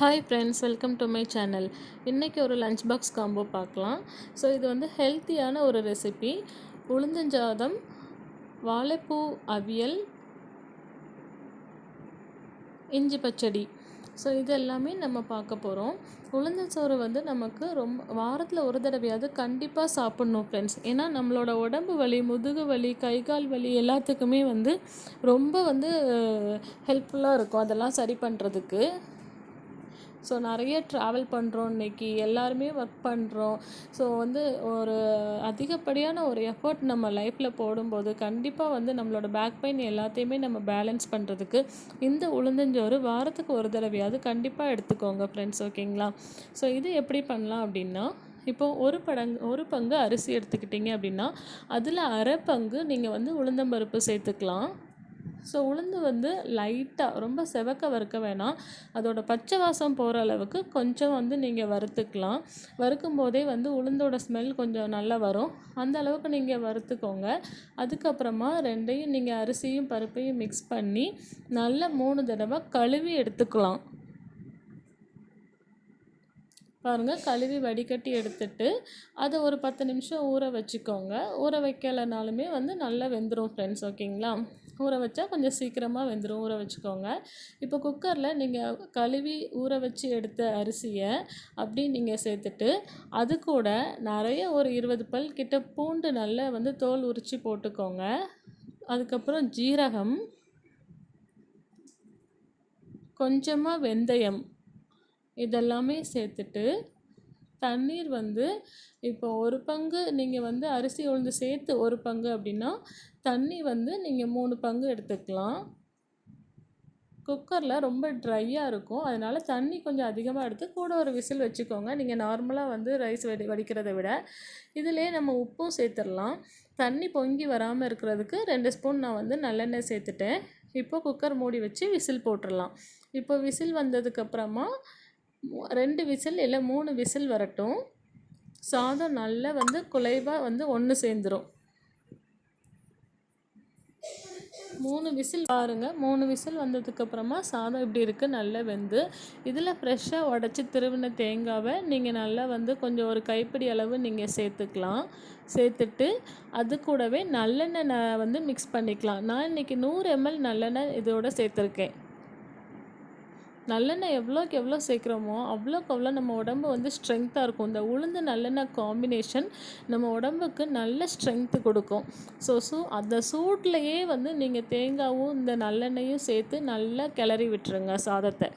Hi friends welcome to my channel இன்றைக்கி ஒரு lunch box combo பார்க்கலாம். ஸோ இது வந்து ஹெல்த்தியான ஒரு ரெசிபி உளுந்தஞ்சாதம் வாழைப்பூ அவியல் இஞ்சி பச்சடி. ஸோ இது எல்லாமே நம்ம பார்க்க போகிறோம் உளுந்தச்சோறு வந்து நமக்கு ரொம்ப வாரத்தில் ஒரு தடவையாவது கண்டிப்பாக சாப்பிட்ணும் ஃப்ரெண்ட்ஸ் ஏன்னா நம்மளோட உடம்பு வலி முதுகு வலி கை கால் வலி எல்லாத்துக்குமே வந்து ரொம்ப வந்து ஹெல்ப்ஃபுல்லாக இருக்கும். அதெல்லாம் சரி பண்ணுறதுக்கு ஸோ நிறைய ட்ராவல் பண்ணுறோம் இன்றைக்கி எல்லாருமே ஒர்க் பண்ணுறோம் ஸோ வந்து ஒரு அதிகப்படியான ஒரு எஃபர்ட் நம்ம லைஃப்பில் போடும்போது கண்டிப்பாக வந்து நம்மளோட பேக் பெயின் எல்லாத்தையுமே நம்ம பேலன்ஸ் பண்ணுறதுக்கு இந்த உளுந்தஞ்சோறு வாரத்துக்கு ஒரு தடவையாவது கண்டிப்பாக எடுத்துக்கோங்க ஃப்ரெண்ட்ஸ் ஓகேங்களா ஸோ இது எப்படி பண்ணலாம் அப்படின்னா இப்போது ஒரு படங் ஒரு பங்கு அரிசி எடுத்துக்கிட்டிங்க அப்படின்னா அதில் அரை பங்கு நீங்கள் வந்து உளுந்தம்பருப்பு சேர்த்துக்கலாம். ஸோ உளுந்து வந்து லைட்டாக ரொம்ப செவக்க வறுக்க வேணாம். அதோட பச்சை வாசம் போகிற அளவுக்கு கொஞ்சம் வந்து நீங்கள் வறுத்துக்கலாம். வறுக்கும் போதே வந்து உளுந்தோட ஸ்மெல் கொஞ்சம் நல்லா வரும். அந்த அளவுக்கு நீங்கள் வறுத்துக்கோங்க. அதுக்கப்புறமா ரெண்டையும் நீங்கள் அரிசியும் பருப்பையும் மிக்ஸ் பண்ணி நல்லா மூணு தடவை கழுவி எடுத்துக்கலாம். பாருங்கள் கழுவி வடிகட்டி எடுத்துட்டு அதை ஒரு பத்து நிமிஷம் ஊற வச்சுக்கோங்க. ஊற வைக்கலைனாலுமே வந்து நல்லா வெந்துடும் ஃப்ரெண்ட்ஸ் ஓகேங்களா ஊற வச்சா கொஞ்சம் சீக்கிரமாக வெந்துடும் ஊற வச்சுக்கோங்க. இப்போ குக்கரில் நீங்கள் கழுவி ஊற வச்சு எடுத்த அரிசியை அப்படி நீங்கள் சேர்த்துட்டு அது கூட நிறைய ஒரு இருபது பல் கிட்ட பூண்டு நல்லா வந்து தோல் உரித்து போட்டுக்கோங்க. அதுக்கப்புறம் ஜீரகம் கொஞ்சமாக வெந்தயம் இதெல்லாமே சேர்த்துட்டு தண்ணீர் வந்து இப்போ ஒரு பங்கு நீங்கள் வந்து அரிசி உளுந்து சேர்த்து ஒரு பங்கு அப்படின்னா தண்ணி வந்து நீங்கள் மூணு பங்கு எடுத்துக்கலாம். குக்கரில் ரொம்ப ட்ரையாக இருக்கும். அதனால் தண்ணி கொஞ்சம் அதிகமாக எடுத்து கூட ஒரு விசில் வச்சுக்கோங்க. நீங்கள் நார்மலாக வந்து ரைஸ் வடி வடிக்கிறத விட. இதிலே நம்ம உப்பும் சேர்த்துடலாம். தண்ணி பொங்கி வராமல் இருக்கிறதுக்கு ரெண்டு ஸ்பூன் நான் வந்து நல்லெண்ணெய் சேர்த்துட்டேன். இப்போ குக்கர் மூடி வச்சு விசில் போட்டுடலாம். இப்போ விசில் வந்ததுக்கப்புறமா ரெண்டு விசில் இல்லை மூணு விசில் வரட்டும். சாதம் நல்லா வந்து குலைவாக வந்து ஒன்று சேர்ந்துடும் மூணு விசில் பாருங்கள் மூணு விசில் வந்ததுக்கப்புறமா சாதம் இப்படி இருக்குது நல்லா வெந்து. இதில் ஃப்ரெஷ்ஷாக உடச்சி திருவின தேங்காவை நீங்கள் நல்லா வந்து கொஞ்சம் ஒரு கைப்பிடி அளவு நீங்கள் சேர்த்துக்கலாம். சேர்த்துட்டு அது கூடவே நல்லெண்ணெய் வந்து மிக்ஸ் பண்ணிக்கலாம். நான் இன்றைக்கி நூறு எம்எல் நல்லெண்ணெய் இதோட சேர்த்துருக்கேன். நல்லெண்ணெய் எவ்வளோக்கு எவ்வளோ சேர்க்குறோமோ அவ்வளோக்கு அவ்வளோ நம்ம உடம்பு வந்து ஸ்ட்ரென்த்தாக இருக்கும். இந்த உளுந்து நல்லெண்ணெய் காம்பினேஷன் நம்ம உடம்புக்கு நல்ல ஸ்ட்ரென்த்து கொடுக்கும். ஸோ சூ அந்த சூட்லேயே வந்து நீங்கள் தேங்காவும் இந்த நல்லெண்ணெயும் சேர்த்து நல்லா கிளறி விட்டுருங்க சாதத்தை.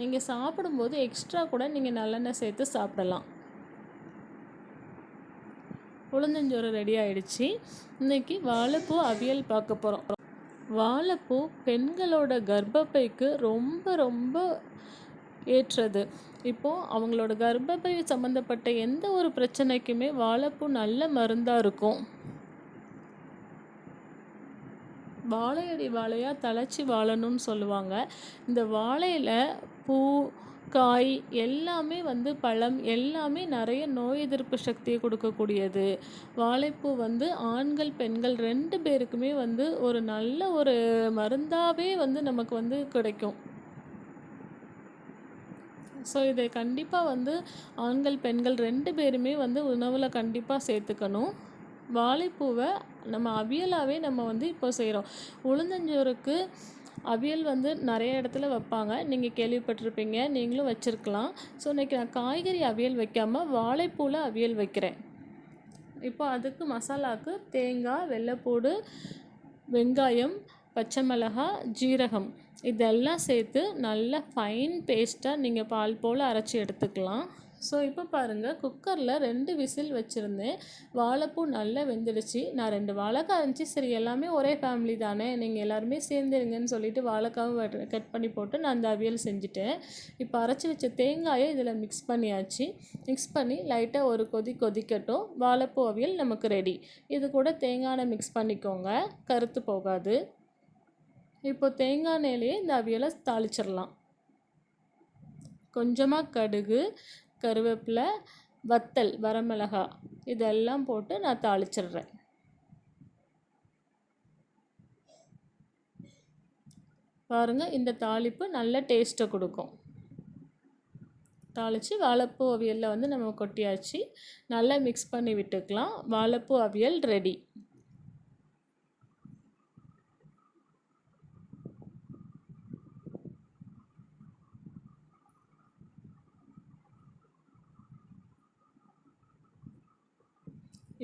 நீங்கள் சாப்பிடும்போது எக்ஸ்ட்ரா கூட நீங்கள் நல்லெண்ணெய் சேர்த்து சாப்பிடலாம். உளுந்தஞ்சோறு ரெடி ஆகிடுச்சி இன்றைக்கி வாழைப்பூ அவியல் பார்க்க போகிறோம் வாழைப்பூ பெண்களோட கர்ப்பப்பைக்கு ரொம்ப ரொம்ப ஏற்றது. இப்போது அவங்களோட கர்ப்பப்பை சம்மந்தப்பட்ட எந்த ஒரு பிரச்சனைக்குமே வாழைப்பூ நல்ல மருந்தாக இருக்கும். வாழையடி வாழையாக தழைச்சி வாழணும்னு சொல்லுவாங்க. இந்த வாழையில் பூ காய் எல்லாமே வந்து பழம் எல்லாமே நிறைய நோய் எதிர்ப்பு சக்தியை கொடுக்கக்கூடியது. வாழைப்பூ வந்து ஆண்கள் பெண்கள் ரெண்டு பேருக்குமே வந்து ஒரு நல்ல ஒரு மருந்தாகவே வந்து நமக்கு வந்து கிடைக்கும். ஸோ இதை கண்டிப்பாக வந்து ஆண்கள் பெண்கள் ரெண்டு பேருமே வந்து உணவில் கண்டிப்பாக சேர்த்துக்கணும். வாழைப்பூவை நம்ம அவியலாகவே நம்ம வந்து இப்போ செய்கிறோம் உளுந்தஞ்சோறுக்கு அவியல் வந்து நிறைய இடத்துல வைப்பாங்க. நீங்கள் கேள்விப்பட்டிருப்பீங்க. நீங்களும் வச்சுருக்கலாம். ஸோ இன்றைக்கி நான் காய்கறி அவியல் வைக்காமல் வாழைப்பூவில் அவியல் வைக்கிறேன். இப்போ அதுக்கு மசாலாவுக்கு தேங்காய் வெள்ளைப்பூடு வெங்காயம் பச்சை மிளகாய் ஜீரகம். இதெல்லாம் சேர்த்து நல்ல ஃபைன் பேஸ்ட்டாக நீங்கள் பால் போல் அரைச்சி எடுத்துக்கலாம். ஸோ இப்போ பாருங்கள் குக்கரில் ரெண்டு விசில் வச்சுருந்தேன். வாழைப்பூ நல்லா வெந்துடுச்சு. நான் ரெண்டு வாழைக்காய் இருந்துச்சு. சரி எல்லாமே ஒரே ஃபேமிலி தானே. நீங்கள் எல்லாருமே சேர்ந்துருங்கன்னு சொல்லிட்டு வாழைக்காவும் கட் பண்ணி போட்டு நான் அந்த அவியல் செஞ்சுட்டேன். இப்போ அரைச்சி வச்ச தேங்காயை இதில் மிக்ஸ் பண்ணியாச்சு. மிக்ஸ் பண்ணி லைட்டாக ஒரு கொதி கொதிக்கட்டும். வாழைப்பூ அவியல் நமக்கு ரெடி இது கூட தேங்காய் மிக்ஸ் பண்ணிக்கோங்க. கருத்து போகாது. இப்போ தேங்காய் எண்ணெயிலேயே இந்த அவியலை தாளிச்சிடலாம். கொஞ்சமாக கடுகு கருவேப்பிலை வத்தல் வரமிளகா இதெல்லாம் போட்டு நான் தாளிச்சிடுறேன். பாருங்கள் இந்த தாளிப்பு நல்ல டேஸ்ட்டை கொடுக்கும். தாளித்து வாழைப்பூ அவியலில் வந்து நம்ம கொட்டியாச்சு நல்லா மிக்ஸ் பண்ணி விட்டுக்கலாம். வாழைப்பூ அவியல் ரெடி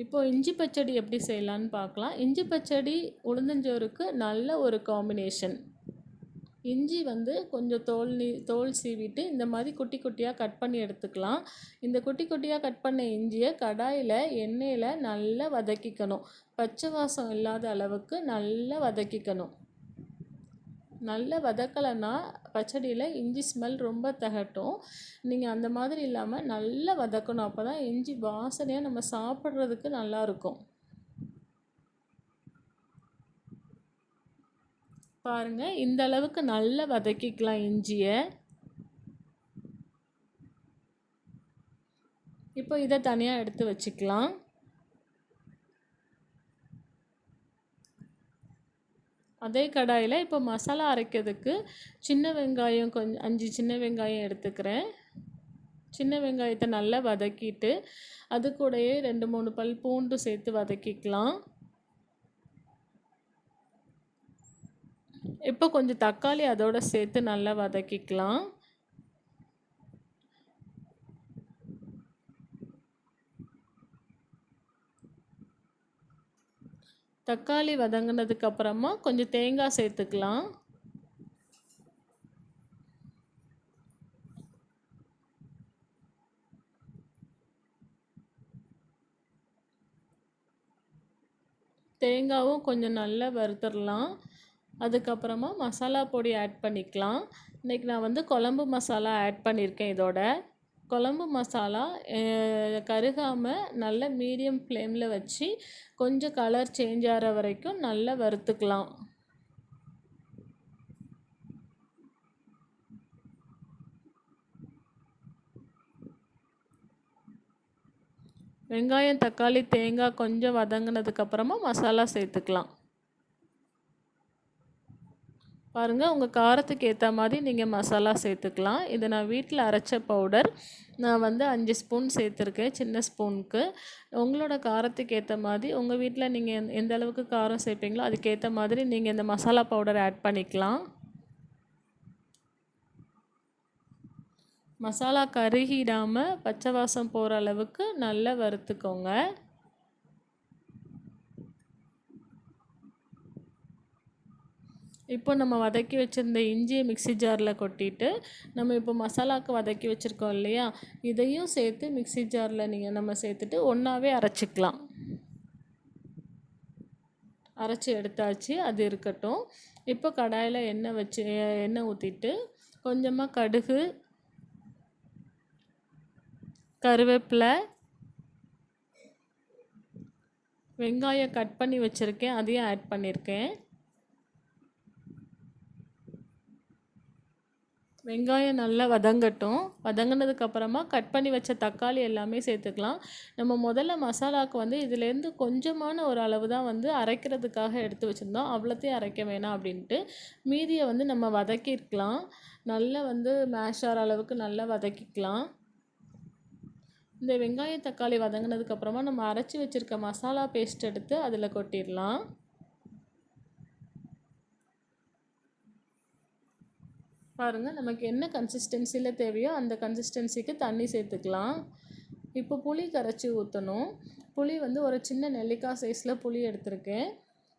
இப்போது இஞ்சி பச்சடி எப்படி செய்யலான்னு பார்க்கலாம். இஞ்சி பச்சடி உளுந்தஞ்சோறுக்கு நல்ல ஒரு காம்பினேஷன் இஞ்சி வந்து கொஞ்சம் தோல் நீ தோல் சீவிட்டு இந்த மாதிரி குட்டி குட்டியாக கட் பண்ணி எடுத்துக்கலாம். இந்த குட்டி குட்டியாக கட் பண்ண இஞ்சியை கடாயில் எண்ணெயில் நல்லா வதக்கிக்கணும். பச்சை வாசம் இல்லாத அளவுக்கு நல்லா வதக்கிக்கணும். நல்லா வதக்கலைன்னா பச்சடியில் இஞ்சி ஸ்மெல் ரொம்ப தகட்டும். நீங்கள் அந்த மாதிரி இல்லாமல் நல்லா வதக்கணும். அப்போ தான் இஞ்சி வாசனையாக நம்ம சாப்பிட்றதுக்கு நல்லாயிருக்கும் பாருங்கள் இந்த அளவுக்கு நல்லா வதக்கிக்கலாம் இஞ்சியை. இப்போ இதை தனியாக எடுத்து வச்சுக்கலாம். அதே கடாயில் இப்போ மசாலா அரைக்கிறதுக்கு சின்ன வெங்காயம் கொஞ்சம் அஞ்சு சின்ன வெங்காயம் எடுத்துக்கிறேன். சின்ன வெங்காயத்தை நல்லா வதக்கிட்டு அது கூடயே ரெண்டு மூணு பல் பூண்டு சேர்த்து வதக்கிக்கலாம். இப்போ கொஞ்சம் தக்காளி அதோட சேர்த்து நல்லா வதக்கிக்கலாம். தக்காளி வதங்கினதுக்கு அப்புறமா கொஞ்சம் தேங்காய் சேர்த்துக்கலாம். தேங்காவும் கொஞ்சம் நல்லா வறுத்துடலாம். அதுக்கப்புறமா மசாலா பொடி ஆட் பண்ணிக்கலாம். இன்றைக்கி நான் வந்து குழம்பு மசாலா ஆட் பண்ணியிருக்கேன் இதோட. குழம்பு மசாலா கருகாமல் நல்ல மீடியம் ஃப்ளேமில் வச்சு கொஞ்சம் கலர் சேஞ்ச் ஆகிற வரைக்கும் நல்லா வறுத்துக்கலாம். வெங்காயம் தக்காளி தேங்காய் கொஞ்சம் வதங்கினதுக்கப்புறமா மசாலா சேர்த்துக்கலாம். பாருங்கள் உங்கள் காரத்துக்கு ஏற்ற மாதிரி நீங்கள் மசாலா சேர்த்துக்கலாம். இது நான் வீட்டில் அரைச்ச பவுடர் நான் வந்து அஞ்சு ஸ்பூன் சேர்த்துருக்கேன் சின்ன ஸ்பூனுக்கு. உங்களோட காரத்துக்கு ஏற்ற மாதிரி உங்கள் வீட்டில் நீங்கள் எந்த அளவுக்கு காரம் சேர்ப்பீங்களோ அதுக்கேற்ற மாதிரி நீங்கள் இந்த மசாலா பவுடர் ஆட் பண்ணிக்கலாம். மசாலா கருகிடாமல் பச்சை வாசம் போகிற அளவுக்கு நல்லா வறுத்துக்கோங்க. இப்போ நம்ம வதக்கி வச்சுருந்த இஞ்சியை மிக்சி ஜாரில் கொட்டிட்டு நம்ம இப்போ மசாலாவுக்கு வதக்கி வச்சுருக்கோம் இல்லையா? இதையும் சேர்த்து மிக்சி ஜாரில் நீங்கள் நம்ம சேர்த்துட்டு ஒன்றாவே அரைச்சிக்கலாம். அரைச்சி எடுத்தாச்சு அது இருக்கட்டும். இப்போ கடாயில் எண்ணெய் வச்சு எண்ணெய் ஊற்றிட்டு கொஞ்சமாக கடுகு கருவேப்பிலை வெங்காயம் கட் பண்ணி வச்சுருக்கேன் அதையும் ஆட் பண்ணியிருக்கேன் வெங்காயம் நல்லா வதங்கட்டும். வதங்கினதுக்கப்புறமா கட் பண்ணி வச்ச தக்காளி எல்லாமே சேர்த்துக்கலாம். நம்ம முதல்ல மசாலாவுக்கு வந்து இதுலேருந்து கொஞ்சமான ஒரு அளவு தான் வந்து அரைக்கிறதுக்காக எடுத்து வச்சுருந்தோம். அவ்வளோத்தையும் அரைக்க வேணாம் அப்படின்ட்டு. மீதியை வந்து நம்ம வதக்கிக்கலாம் நல்லா வந்து மேஷ் ஆகிற அளவுக்கு நல்லா வதக்கிக்கலாம். இந்த வெங்காயம் தக்காளி வதங்கினதுக்கப்புறமா நம்ம அரைச்சி வச்சுருக்க மசாலா பேஸ்ட் எடுத்து அதில் கொட்டிடலாம். பாருங்கள் நமக்கு என்ன கன்சிஸ்டன்சியில் தேவையோ அந்த கன்சிஸ்டன்சிக்கு தண்ணி சேர்த்துக்கலாம். இப்போ புளி கரைச்சி ஊற்றணும் புளி வந்து ஒரு சின்ன நெல்லிக்காய் சைஸில் புளி எடுத்திருக்கேன்.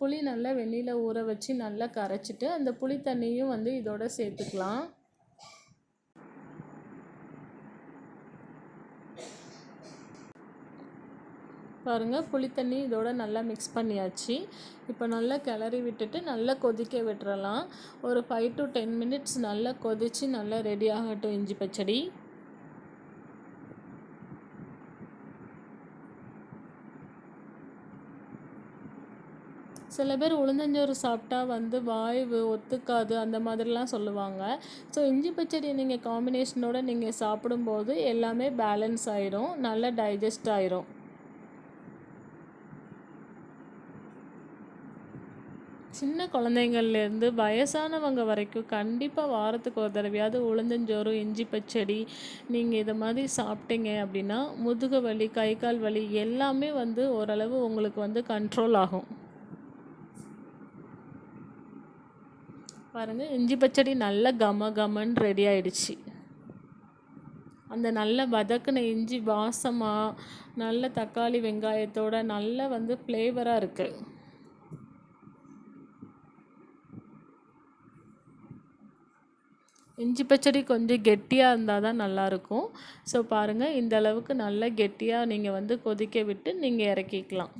புளி நல்லா வெந்நியில் ஊற வச்சு நல்லா கரைச்சிட்டு அந்த புளி தண்ணியும் வந்து இதோட சேர்த்துக்கலாம். பாருங்கள் புளித்தண்ணி இதோட நல்லா மிக்ஸ் பண்ணியாச்சு. இப்போ நல்லா கிளறி விட்டுட்டு நல்லா கொதிக்க விட்டுறலாம். ஒரு ஃபைவ் டு டென் மினிட்ஸ் நல்லா கொதித்து நல்லா ரெடி ஆகட்டும் இஞ்சி பச்சடி. சில பேர் உளுந்தஞ்சோறு சாப்பிட்டா வந்து வாய்வு ஒத்துக்காது அந்த மாதிரிலாம் சொல்லுவாங்க. ஸோ இஞ்சி பச்சடி நீங்கள் காம்பினேஷனோட நீங்கள் சாப்பிடும்போது எல்லாமே பேலன்ஸ் ஆயிரும் நல்லா டைஜஸ்ட் ஆயிரும். சின்ன குழந்தைங்கள்லேருந்து வயசானவங்க வரைக்கும் கண்டிப்பாக வாரத்துக்கு ஒரு தடவையாவது உளுந்தஞ்சோறு இஞ்சி பச்சடி நீங்கள் இதை மாதிரி சாப்பிட்டீங்க அப்படின்னா முதுகு வலி கை கால் வலி எல்லாமே வந்து ஓரளவு உங்களுக்கு வந்து கண்ட்ரோல் ஆகும். பாருங்கள் இஞ்சி பச்சடி நல்ல கம கமன்னு ரெடி ஆயிடுச்சு. அந்த நல்ல வதக்குன இஞ்சி வாசமாக நல்ல தக்காளி வெங்காயத்தோட நல்ல வந்து ஃப்ளேவராக இருக்குது இஞ்சி பச்சடி கொஞ்சம் கெட்டியாக இருந்தால் தான் நல்லாயிருக்கும். ஸோ பாருங்கள் இந்த அளவுக்கு நல்ல கெட்டியாக நீங்கள் வந்து கொதிக்க விட்டு நீங்கள் இறக்கிக்கலாம்.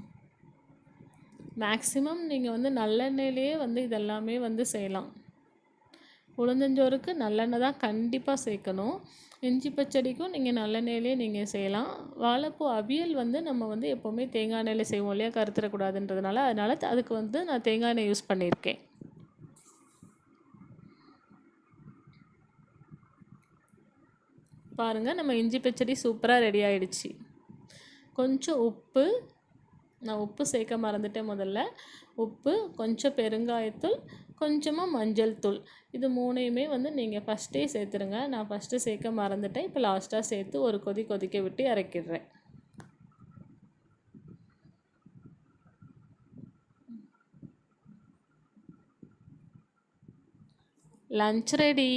மேக்ஸிமம் நீங்கள் வந்து நல்லெண்ணெயிலேயே வந்து இதெல்லாமே வந்து செய்யலாம். உளுந்தஞ்சோறுக்கு நல்லெண்ணெய் தான் கண்டிப்பாக சேர்க்கணும். இஞ்சி பச்சடிக்கும் நீங்கள் நல்லெண்ணெயிலே நீங்கள் செய்யலாம். வாழைப்பூ அவியல் வந்து நம்ம வந்து எப்போவுமே தேங்காய் எண்ணெயில் செய்வோம் இல்லையா? கருத்துறக்கூடாதுன்றதுனால அதனால் அதுக்கு வந்து நான் தேங்காய் எண்ணெய் யூஸ் பண்ணியிருக்கேன். பாருங்கள் நம்ம இஞ்சி பச்சடி சூப்பராக ரெடி ஆகிடுச்சி கொஞ்சம் உப்பு நான் உப்பு சேர்க்க மறந்துட்டேன் முதல்ல. உப்பு கொஞ்சம் பெருங்காயத்தூள் கொஞ்சமாக மஞ்சள் தூள். இது மூணையுமே வந்து நீங்கள் ஃபஸ்ட்டே சேர்த்துருங்க. நான் ஃபஸ்ட்டு சேர்க்க மறந்துட்டேன். இப்போ லாஸ்ட்டாக சேர்த்து ஒரு கொதி கொதிக்க விட்டு இறக்கிடுறேன். லஞ்ச் ரெடி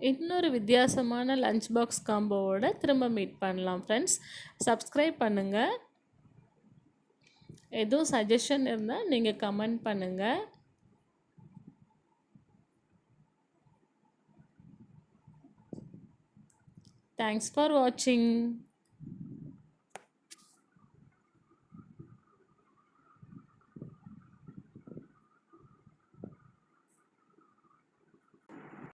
இன்னொரு வித்தியாசமான லஞ்ச் பாக்ஸ் காம்போவோட திரும்ப மீட் பண்ணலாம் ஃப்ரெண்ட்ஸ் சப்ஸ்கிரைப் பண்ணுங்கள் எதுவும் சஜஷன் இருந்தால் நீங்கள் கமெண்ட் பண்ணுங்கள் தேங்க்ஸ் ஃபார் வாட்சிங்